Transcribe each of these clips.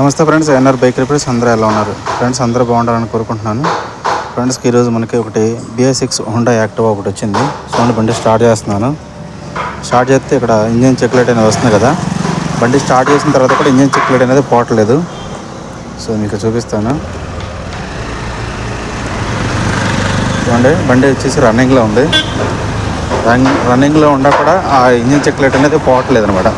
నమస్తే friends NR bike repairs అందరూ ఎలా ఉన్నారు? ఫ్రెండ్స్ అందరూ బాగుండాలని కోరుకుంటున్నాను. ఫ్రెండ్స్కి ఈరోజు మనకి ఒకటి బిఎస్ సిక్స్ హోండా యాక్టివ్ ఒకటి వచ్చింది. సో బండి స్టార్ట్ చేస్తున్నాను. స్టార్ట్ చేస్తే ఇక్కడ ఇంజిన్ చెక్లెట్ అనేది వస్తుంది కదా. బండి స్టార్ట్ చేసిన తర్వాత కూడా ఇంజిన్ చెక్లెట్ అనేది పోవట్లేదు సో మీకు చూపిస్తాను. చూడండి బండి వచ్చేసి రన్నింగ్లో ఉంది. రన్నింగ్లో ఉన్నా కూడా ఆ ఇంజిన్ చెక్ లైట్ అనేది పోవట్లేదు అనమాట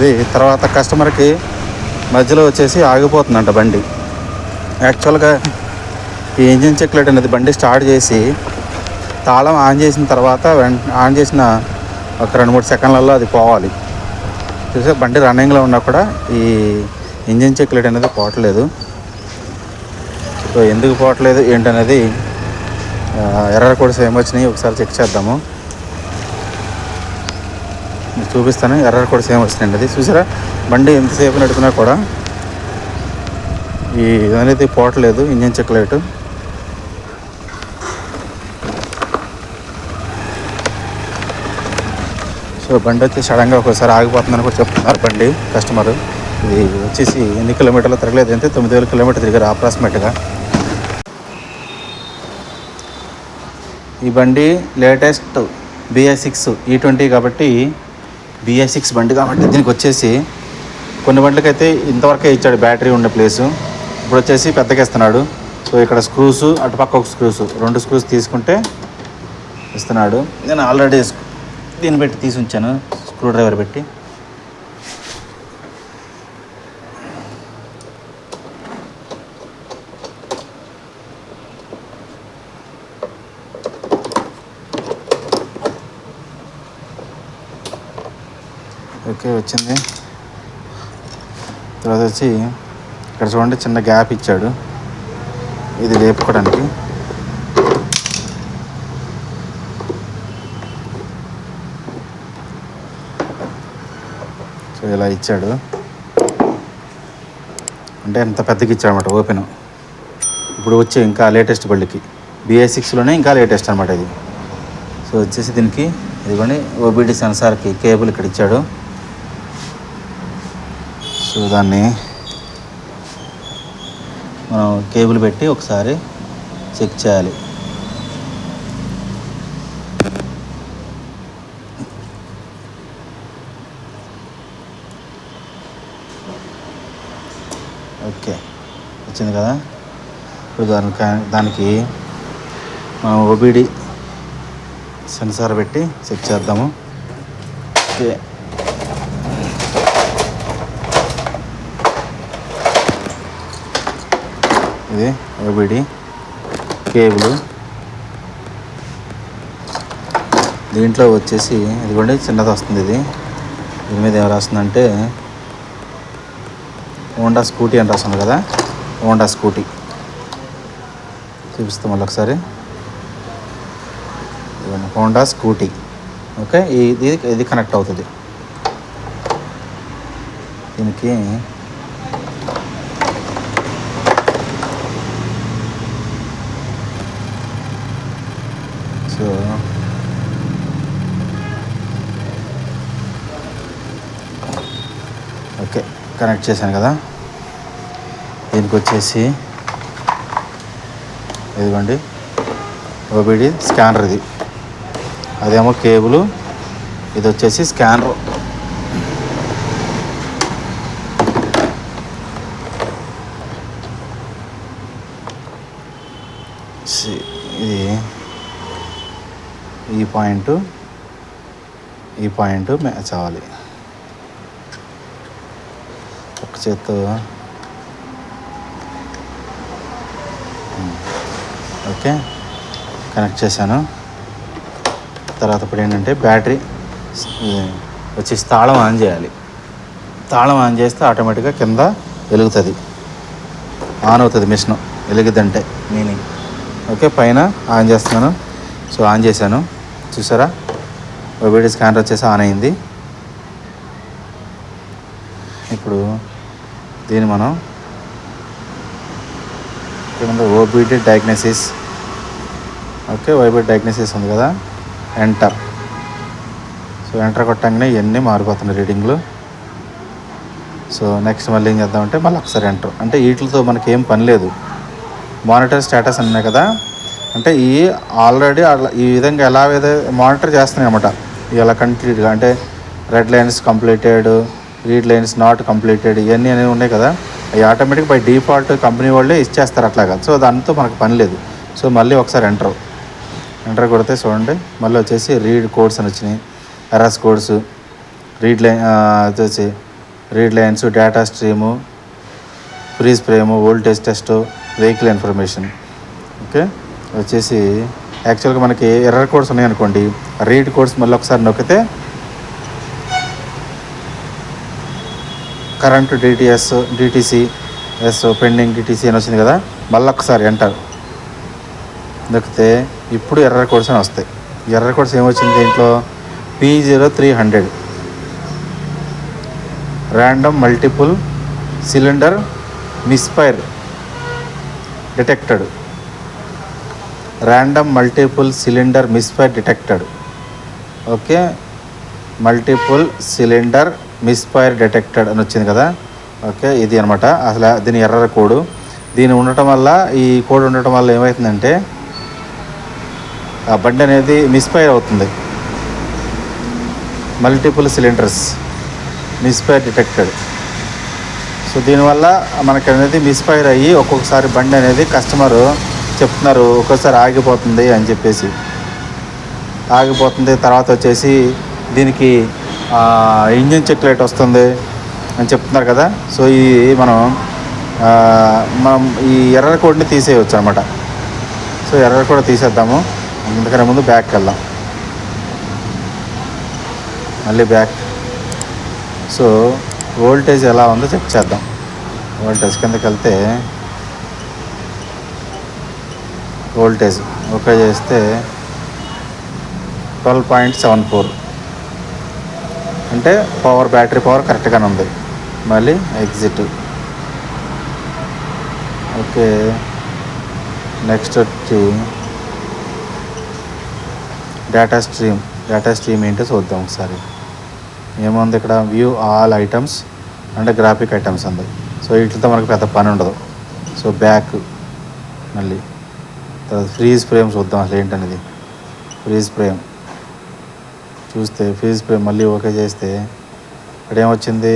ఇది తర్వాత కస్టమర్కి మధ్యలో వచ్చేసి ఆగిపోతుందంట బండి. యాక్చువల్గా ఈ ఇంజిన్ చెక్లెట్ అనేది బండి స్టార్ట్ చేసి తాళం ఆన్ చేసిన తర్వాత వెంట ఆన్ చేసిన ఒక రెండు మూడు సెకండ్లలో అది పోవాలి. చూసే బండి రన్నింగ్లో ఉన్నా కూడా ఈ ఇంజిన్ చెక్లెట్ అనేది పోవట్లేదు. సో ఎందుకు పోవట్లేదు ఏంటనేది ఎర్రర్ కోడ్స్ ఏమొచ్చినాయి ఒకసారి చెక్ చేద్దాము. మీకు చూపిస్తాను. ఎర్రర్ కూడా సేమ్ వస్తున్నాయండి అది. చూసారా? బండి ఎంతసేపు నడిపినా కూడా ఈ అనేది పోవట్లేదు ఇంజన్ చెక్ లైట్. సో బండి వచ్చి సడన్గా ఒకసారి ఆగిపోతుందని కూడా చెప్తున్నారు బండి కస్టమర్. ఇది వచ్చేసి ఎన్ని కిలోమీటర్లు తిరగలేదు అంటే తొమ్మిది వేల కిలోమీటర్ తిరిగారు అప్రాక్సిమేట్గా. ఈ బండి latest BS six E twenty కాబట్టి బిఏ సిక్స్ బండి కాబట్టి దీనికి వచ్చేసి కొన్ని బండ్లకైతే ఇంతవరకే ఇచ్చాడు బ్యాటరీ ఉండే ప్లేసు. ఇప్పుడు వచ్చేసి పెద్దగా ఇస్తున్నాడు సో ఇక్కడ స్క్రూస్ అటుపక్క ఒక స్క్రూస్ రెండు స్క్రూస్ తీసుకుంటే ఇస్తున్నాడు. నేను ఆల్రెడీ దీన్ని పెట్టి తీసి ఉంచాను స్క్రూ డ్రైవర్ పెట్టి. ఓకే వచ్చింది. తర్వాత వచ్చి ఇక్కడ చూడండి చిన్న గ్యాప్ ఇచ్చాడు. ఇది లేపుకోవడానికి. సో ఇలా ఇచ్చాడు. అంటే ఎంత పెద్దకి ఇచ్చాడు అనమాట ఓపెన్ ఇప్పుడు వచ్చే ఇంకా లేటెస్ట్ బళ్ళకి. బిఏ సిక్స్లోనే ఇంకా లేటెస్ట్ అనమాట ఇది. సో వచ్చేసి దీనికి ఇదిగోండి ఓబిడి సెన్సార్కి కేబుల్ ఇక్కడ ఇచ్చాడు. సో దాన్ని మనం కేబుల్ పెట్టి ఒకసారి చెక్ చేయాలి. ఓకే వచ్చింది కదా? ఇప్పుడు దానికి దానికి మనం ఓబిడి సెన్సార్ పెట్టి చెక్ చేద్దాము. ఓకే. ఇది ఓబిడి కేబుల్. దీంట్లో వచ్చేసి ఇదిగోండి చిన్నది వస్తుంది ఇది. దీని మీద ఏం రాస్తుందంటే హోండా స్కూటీ అని రాస్తుంది కదా హోండా స్కూటీ. చూపిస్తాం మళ్ళీ ఒకసారి హోండా స్కూటీ. ఓకే ఇది ఇది కనెక్ట్ అవుతుంది. దీనికి సో ఓకే కనెక్ట్ చేశాను కదా. దీనికి వచ్చేసి ఇదిగోండి ఓబిడి స్కానర్ ఇది. అదేమో కేబుల్ ఇది వచ్చేసి స్కానర్. ఇది ఈ పాయింట్ ఈ పాయింట్ మ్యాచ్ అవ్వాలి ఒక చేత్తో ఓకే. కనెక్ట్ చేశాను. తర్వాత ఇప్పుడు ఏంటంటే బ్యాటరీ వచ్చేసి తాళం ఆన్ చేయాలి. తాళం ఆన్ చేస్తే ఆటోమేటిక్గా కింద వెలుగుతుంది. ఆన్ అవుతుంది మిషన్. వెలుగుద్దంటే మీనింగ్ ఓకే పైన ఆన్ చేస్తున్నాను. సో ఆన్ చేశాను. చూసారా? ఓబిడి స్కానర్ వచ్చేసి ఆన్ అయింది. ఇప్పుడు దీన్ని మనం ఇక్కడ OBD diagnosis. Okay OBD diagnosis ఉంది కదా. ఎంటర్ సో ఎంటర్ కొట్టంగానే ఇవన్నీ మారిపోతున్నాయి రీడింగ్లు. సో నెక్స్ట్ మళ్ళీ ఏం చేద్దామంటే మళ్ళీ ఒకసారి ఎంటర్ అంటే వీటితో మనకి ఏం పని లేదు. మానిటర్ స్టేటస్ అన్నాయి కదా. అంటే ఈ ఆల్రెడీ అలా ఈ విధంగా ఎలా మానిటర్ చేస్తున్నాయి అనమాట ఇలా కంప్లీట్గా అంటే read lines completed read lines not completed ఇవన్నీ అనేవి ఉన్నాయి కదా. అవి ఆటోమేటిక్ బై డిఫాల్ట్ కంపెనీ వాళ్ళే ఇచ్చేస్తారు అట్లాగా. సో దాంతో మనకు పని లేదు. సో మళ్ళీ ఒకసారి ఎంటర్. ఎంటర్ కొడితే చూడండి. మళ్ళీ వచ్చేసి రీడ్ కోడ్స్ అని వచ్చినాయి. ఎర్రస్ కోడ్స్ రీడ్ లైన్ వచ్చేసి read lines data stream freeze frame voltage test vehicle information. Okay? వచ్చేసి యాక్చువల్గా మనకి ఎర్రర్ కోడ్స్ ఉన్నాయనుకోండి రీడ్ కోడ్స్ మళ్ళీ ఒకసారి నొక్కితే current DTS DTCs pending DTC అని వచ్చింది కదా మళ్ళీ ఒకసారి ఎంటర్ దొరికితే ఇప్పుడు ఎర్ర కోడ్స్ అని వస్తాయి. ఎర్ర కోడ్స్ ఏమొచ్చింది దీంట్లో? P zero three hundred random multiple cylinder misfire detected random multiple cylinder misfire detected okay multiple cylinder misfire detected అని వచ్చింది కదా? ఓకే ఇది అనమాట. అసలు దీని ఎర్ర కోడ్. దీని ఉండటం వల్ల ఈ కోడ్ ఉండటం వల్ల ఏమవుతుందంటే ఆ బండి అనేది మిస్ఫైర్ అవుతుంది. Multiple cylinders misfire detected. So దీనివల్ల మనకి అనేది మిస్ఫైర్ అయ్యి ఒక్కొక్కసారి బండి అనేది కస్టమర్ చెప్తున్నారు ఒక్కొక్కసారి ఆగిపోతుంది అని చెప్పేసి. ఆగిపోతుంది తర్వాత వచ్చేసి దీనికి ఇంజిన్ చెక్ లైట్ వస్తుంది అని చెప్తున్నారు కదా. సో ఈ మనం మనం ఈ ఎర్ర కోడ్ని తీసేయవచ్చు అనమాట సో ఎర్ర కూడా తీసేద్దాము. అందుకనే ముందు బ్యాక్కి వెళ్దాం. మళ్ళీ బ్యాక్. సో వోల్టేజ్ ఎలా ఉందో చెక్ చేద్దాం. వోల్టేజ్ కిందకి వెళ్తే వోల్టేజ్ ఓకే చేస్తే ట్వెల్వ్ పాయింట్ సెవెన్ ఫోర్. అంటే పవర్ బ్యాటరీ పవర్ కరెక్ట్గానే ఉంది. మళ్ళీ ఎగ్జిట్ ఓకే నెక్స్ట్ వచ్చి డేటా స్ట్రీమ్ డేటా స్ట్రీమ్ ఏంటో చూద్దాం ఒకసారి. ఏముంది ఇక్కడ? వ్యూ ఆల్ ఐటమ్స్ అంటే గ్రాఫిక్ ఐటమ్స్ ఉంది సో వీటితో మనకు పెద్ద పని ఉండదు. సో బ్యాక్ మళ్ళీ. తర్వాత ఫ్రీజ్ ఫ్రేమ్ చూద్దాం అసలు ఏంటనేది. ఫ్రీజ్ ఫ్రేమ్ చూస్తే ఫీజు ఫ్రేమ్ మళ్ళీ ఓకే చేస్తే ఇక్కడ ఏమొచ్చింది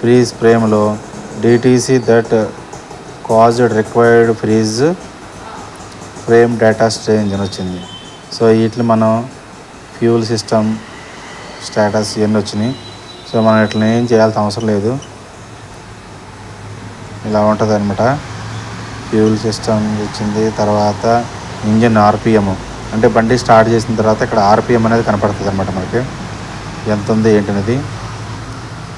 ఫ్రీజ్ ఫ్రేమ్లో DTC that caused required freeze frame data stream అని వచ్చింది. సో వీటిని మనం ఫ్యూల్ సిస్టమ్ స్టేటస్ ఇవన్నీ వచ్చినాయి. సో మనం ఇట్లా ఏం చేయాల్సిన అవసరం లేదు. ఇలా ఉంటుంది అనమాట ఫ్యూల్ సిస్టమ్ వచ్చింది తర్వాత ఇంజిన్ ఆర్పిఎం. అంటే బండి స్టార్ట్ చేసిన తర్వాత ఇక్కడ ఆర్పిఎం అనేది కనపడుతుంది అనమాట మనకి. ఎంత ఉంది ఏంటనేది?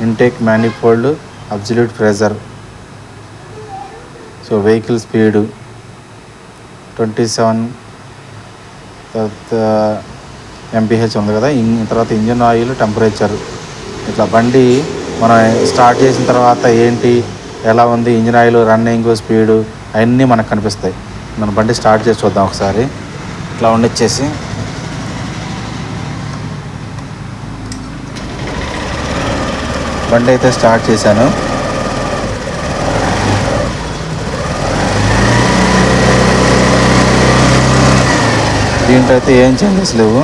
Intake manifold absolute pressure so vehicle speed twenty seven తర్వాత ఎంపీహెచ్ ఉంది కదా ఇన్ తర్వాత ఇంజిన్ ఆయిల్ టెంపరేచర్. ఇట్లా బండి మనం స్టార్ట్ చేసిన తర్వాత ఏంటి ఎలా ఉంది ఇంజిన్ ఆయిల్ రన్నింగ్ స్పీడు అవన్నీ మనకు కనిపిస్తాయి. మనం బండి స్టార్ట్ చేసి చూద్దాం ఒకసారి. ఇట్లా వండిచ్చేసి. బండి అయితే స్టార్ట్ చేశాను. దీంట్లో అయితే ఏం చేంజెస్ లేవు.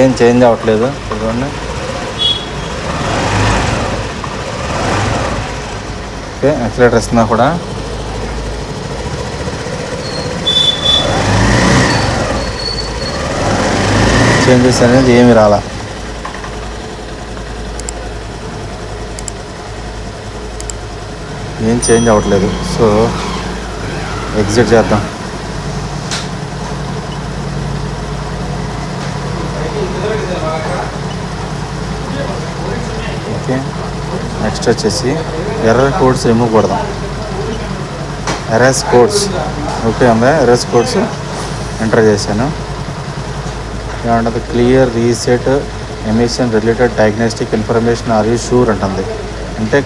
ఏం చేంజ్ అవ్వట్లేదు చూడండి. ఓకే యాక్సిలేటర్ ఇస్తున్నా కూడా. చేంజెస్ అనేది ఏమి రాలా. ఏం చేంజ్ అవ్వట్లేదు. సో ఎగ్జిట్ చేద్దాం. ఓకే. నెక్స్ట్ వచ్చేసి ఎర్ర కోడ్స్ రిమూవ్ కొడదాం. Erase codes. ఓకే ఉందా ఎర్రస్ కోడ్స్ ఎంటర్ చేశాను. ఏమంటుంది clear reset emission related diagnostic information are you sure అంటుంది. అంటే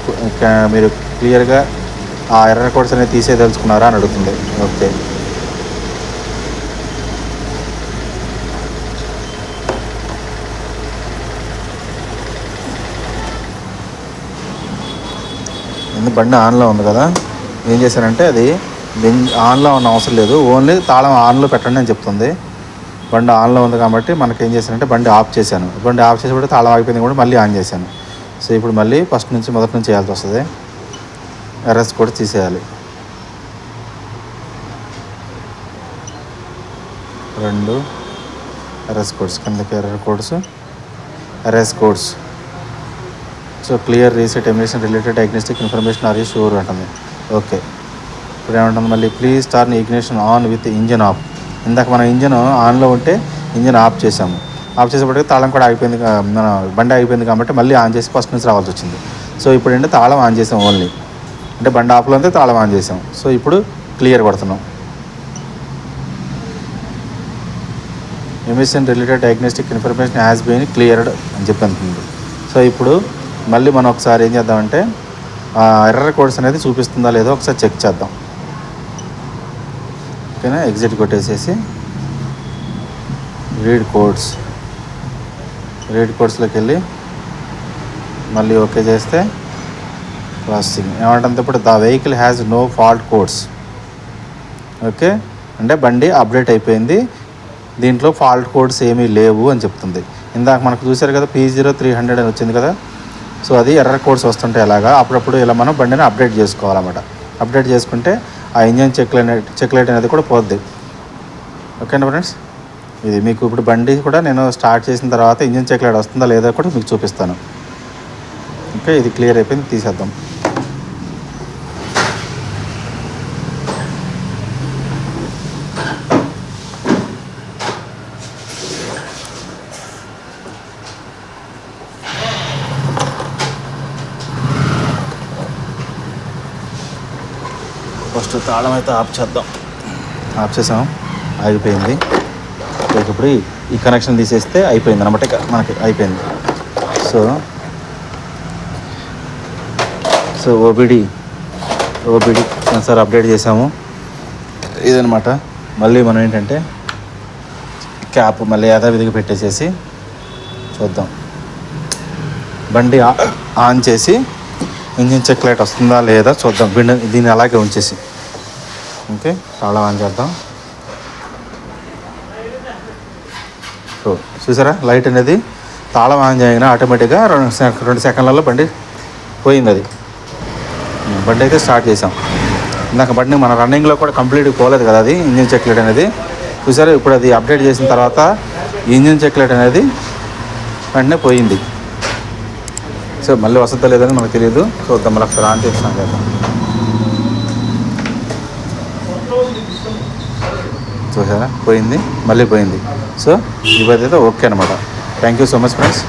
మీరు క్లియర్గా ఆ ఎర్ర రికార్డ్స్ అనేది తీసేయదలుచుకున్నారా అని అడుగుతుంది. ఓకే ఎందుకు బండి ఆన్లో ఉంది కదా? ఏం చేశారంటే అది ఆన్లో ఉన్న అవసరం లేదు. ఓన్లీ తాళం ఆన్లో పెట్టండి అని చెప్తుంది. బండి ఆన్లో ఉంది కాబట్టి మనకి ఏం చేశానంటే బండి ఆఫ్ చేశాను. బండి ఆఫ్ చేసేప్పుడు తాళం ఆగిపోయింది కూడా మళ్ళీ ఆన్ చేశాను. సో ఇప్పుడు మళ్ళీ ఫస్ట్ నుంచి మొదటి నుంచి చేయాల్సి వస్తుంది. ఎర్రస్ కూడా తీసేయాలి. రెండు ఎర్రస్ కోడ్స్ కిందకి error codes errors codes so clear reset emission related diagnostic information are you sure ఉంటుంది ఓకే ఇప్పుడు ఏమంటుంది మళ్ళీ please turn ignition on with engine off ఇందాక మనం ఇంజన్ ఆన్లో ఉంటే ఇంజన్ ఆఫ్ చేసాము ఆఫ్ చేసేప్పటికి తాళం కూడా ఆగిపోయింది మన బండి ఆగిపోయింది కాబట్టి మళ్ళీ ఆన్ చేసి ఫస్ట్ నుంచి రావాల్సి వచ్చింది. సో ఇప్పుడు ఏంటంటే తాళం ఆన్ చేసాం ఓన్లీ. అంటే బండి ఆఫ్లో ఉంటే తాళం ఆన్ చేసాం సో ఇప్పుడు క్లియర్ కొడుతున్నాం. Emission related diagnostic information has been cleared అని చెప్పి అంటుంది సో ఇప్పుడు మళ్ళీ మనం ఒకసారి ఏం చేద్దామంటే ఎర్రర్ కోడ్స్ అనేది చూపిస్తుందా లేదో ఒకసారి చెక్ చేద్దాం. ఓకేనా ఎగ్జిట్ కొట్టేసేసి రీడ్ కోడ్స్ రీడ్ కోడ్స్లోకి వెళ్ళి మళ్ళీ ఓకే చేస్తే ప్రాసెసింగ్ ఏమంటే ఇప్పుడు the vehicle has no fault codes okay అంటే బండి అప్డేట్ అయిపోయింది. దీంట్లో ఫాల్ట్ కోడ్స్ ఏమీ లేవు అని చెప్తుంది. ఇందాక మనకు చూశారు కదా పీ జీరో త్రీ హండ్రెడ్ అని వచ్చింది కదా? సో అది ఎర్ర కోడ్స్ వస్తుంటాయి అలాగా. అప్పుడప్పుడు ఇలా మనం బండిని అప్డేట్ చేసుకోవాలన్నమాట. అప్డేట్ చేసుకుంటే ఆ engine check check light check light అనేది కూడా పోద్ది. ఓకేనా ఫ్రెండ్స్? ఇది మీకు ఇప్పుడు బండి కూడా నేను స్టార్ట్ చేసిన తర్వాత ఇంజన్ చెక్ లైట్ వస్తుందా లేదా కూడా మీకు చూపిస్తాను. ఓకే ఇది క్లియర్ అయిపోయింది తీసేద్దాం. ఫస్ట్ తాళం అయితే ఆఫ్ చేద్దాం ఆఫ్ చేసాం ఆగిపోయింది. ఇప్పుడు ఈ- కనెక్షన్ తీసేస్తే అయిపోయింది అనమాట ఇక. మనకి అయిపోయింది. So so OBD OBD sensor update చేసాము. ఇదనమాట మళ్ళీ మనం ఏంటంటే క్యాప్ మళ్ళీ యథావిధిగా పెట్టేసేసి చూద్దాం. బండి ఆన్ చేసి ఇంజిన్ చెక్ లైట్ వస్తుందా లేదా చూద్దాం. బండి దీన్ని అలాగే ఉంచేసి. ఓకే తాళం ఆన్ చేద్దాం. సో చూసారా లైట్ అనేది తాళం ఆన్ చేయగానే ఆటోమేటిక్గా రెండు రెండు సెకండ్లలో బండి పోయింది అది. బండి అయితే స్టార్ట్ చేసాం ఇందాక బండి మన రన్నింగ్లో కూడా కంప్లీట్గా పోలేదు కదా అది ఇంజిన్ చెక్లెట్ అనేది. చూసారా ఇప్పుడు అది అప్డేట్ చేసిన తర్వాత ఇంజిన్ చెక్లెట్ అనేది వెంటనే పోయింది. సో మళ్ళీ వస్తుందా లేదని మనకు తెలియదు. చూద్దాం మళ్ళీ ఒకసారి ఆన్ చేస్తాం కదా చూసారా? పోయింది మళ్ళీ పోయింది. సో ఈ పద్ధతి ఓకే అనమాట thank you so much friends